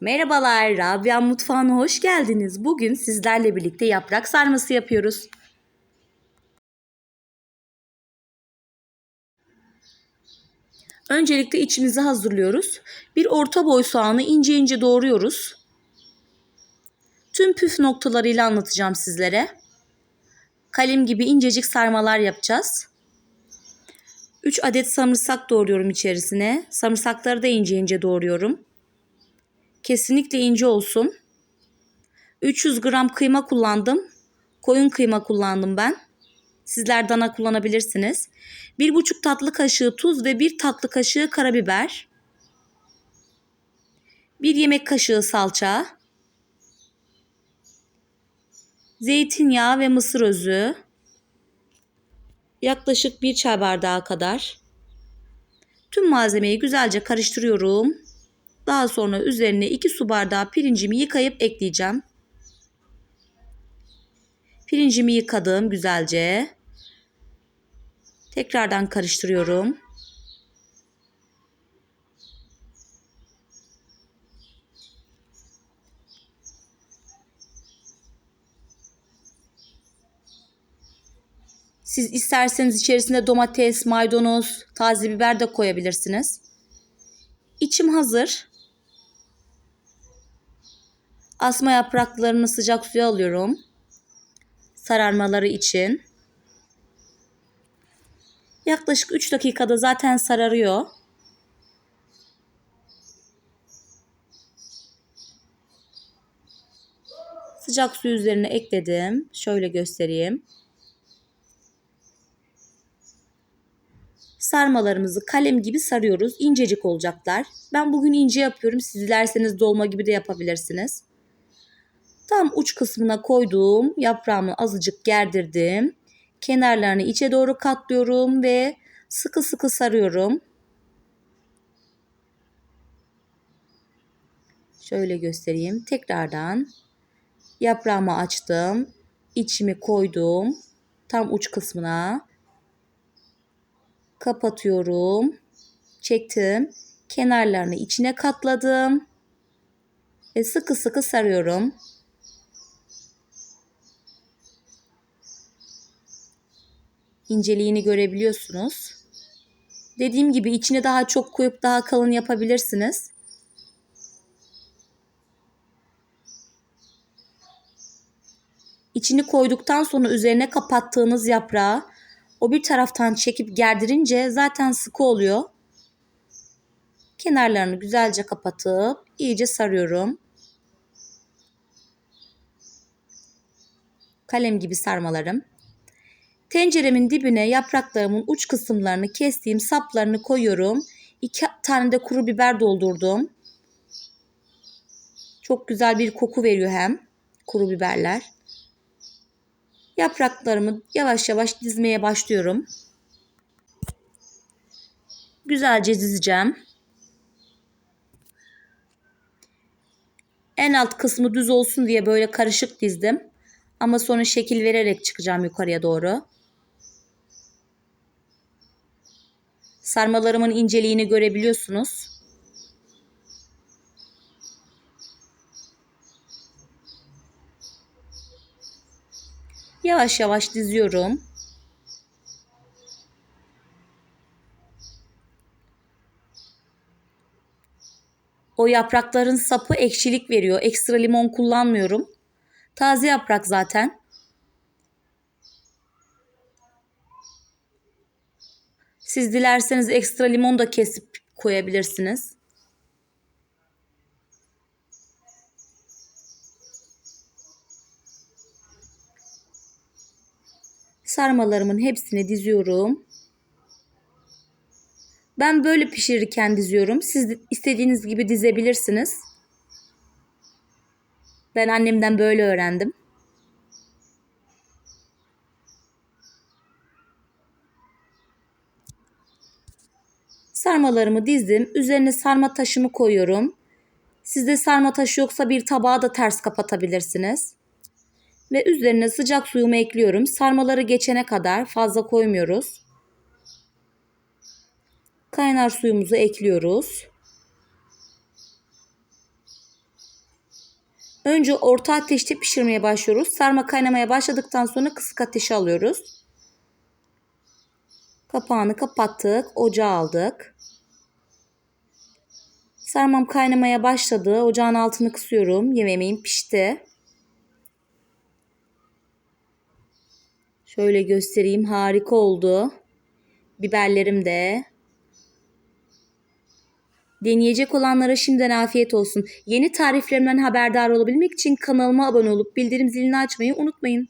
Merhabalar, Rabia Mutfağı'na hoş geldiniz. Bugün sizlerle birlikte yaprak sarması yapıyoruz. Öncelikle içimizi hazırlıyoruz. Bir orta boy soğanı ince ince doğruyoruz. Tüm püf noktalarıyla anlatacağım sizlere. Kalem gibi incecik sarmalar yapacağız. 3 adet sarımsak doğruyorum içerisine. Sarımsakları da ince ince doğruyorum. Kesinlikle ince olsun. 300 gram kıyma kullandım. Koyun kıyma kullandım ben. Sizler dana kullanabilirsiniz. 1,5 tatlı kaşığı tuz ve 1 tatlı kaşığı karabiber. 1 yemek kaşığı salça. Zeytinyağı ve mısır özü. Yaklaşık 1 çay bardağı kadar. Tüm malzemeyi güzelce karıştırıyorum. Daha sonra üzerine 2 su bardağı pirincimi yıkayıp ekleyeceğim. Pirincimi yıkadım güzelce. Tekrardan karıştırıyorum. Siz isterseniz içerisine domates, maydanoz, taze biber de koyabilirsiniz. İçim hazır. Asma yapraklarını sıcak suya alıyorum. Sararmaları için. Yaklaşık 3 dakikada zaten sararıyor. Sıcak su üzerine ekledim. Şöyle göstereyim. Sarmalarımızı kalem gibi sarıyoruz. İncecik olacaklar. Ben bugün ince yapıyorum. Siz dilerseniz dolma gibi de yapabilirsiniz. Tam uç kısmına koyduğum yaprağımı azıcık gerdirdim. Kenarlarını içe doğru katlıyorum ve sıkı sıkı sarıyorum. Şöyle göstereyim. Tekrardan yaprağımı açtım. İçimi koydum. Tam uç kısmına kapatıyorum. Çektim. Kenarlarını içine katladım. Ve sıkı sıkı sarıyorum. İnceliğini görebiliyorsunuz. Dediğim gibi içine daha çok koyup daha kalın yapabilirsiniz. İçini koyduktan sonra üzerine kapattığınız yaprağı o bir taraftan çekip gerdirince zaten sıkı oluyor. Kenarlarını güzelce kapatıp iyice sarıyorum. Kalem gibi sarmalarım. Tenceremin dibine yapraklarımın uç kısımlarını kestiğim saplarını koyuyorum. İki tane de kuru biber doldurdum. Çok güzel bir koku veriyor hem kuru biberler. Yapraklarımı yavaş yavaş dizmeye başlıyorum. Güzelce dizeceğim. En alt kısmı düz olsun diye böyle karışık dizdim. Ama sonra şekil vererek çıkacağım yukarıya doğru. Sarmalarımın inceliğini görebiliyorsunuz. Yavaş yavaş diziyorum. O yaprakların sapı ekşilik veriyor. Ekstra limon kullanmıyorum. Taze yaprak zaten. Siz dilerseniz ekstra limon da kesip koyabilirsiniz. Sarmalarımın hepsini diziyorum. Ben böyle pişirirken diziyorum. Siz istediğiniz gibi dizebilirsiniz. Ben annemden böyle öğrendim. Sarmalarımı dizdim. Üzerine sarma taşımı koyuyorum. Sizde sarma taşı yoksa bir tabağa da ters kapatabilirsiniz. Ve üzerine sıcak suyumu ekliyorum. Sarmaları geçene kadar fazla koymuyoruz. Kaynar suyumuzu ekliyoruz. Önce orta ateşte pişirmeye başlıyoruz. Sarma kaynamaya başladıktan sonra kısık ateşe alıyoruz. Kapağını kapattık. Ocağa aldık. Sarmam kaynamaya başladı. Ocağın altını kısıyorum. Yemeğim pişti. Şöyle göstereyim. Harika oldu. Biberlerim de. Deneyecek olanlara şimdiden afiyet olsun. Yeni tariflerimden haberdar olabilmek için kanalıma abone olup bildirim zilini açmayı unutmayın.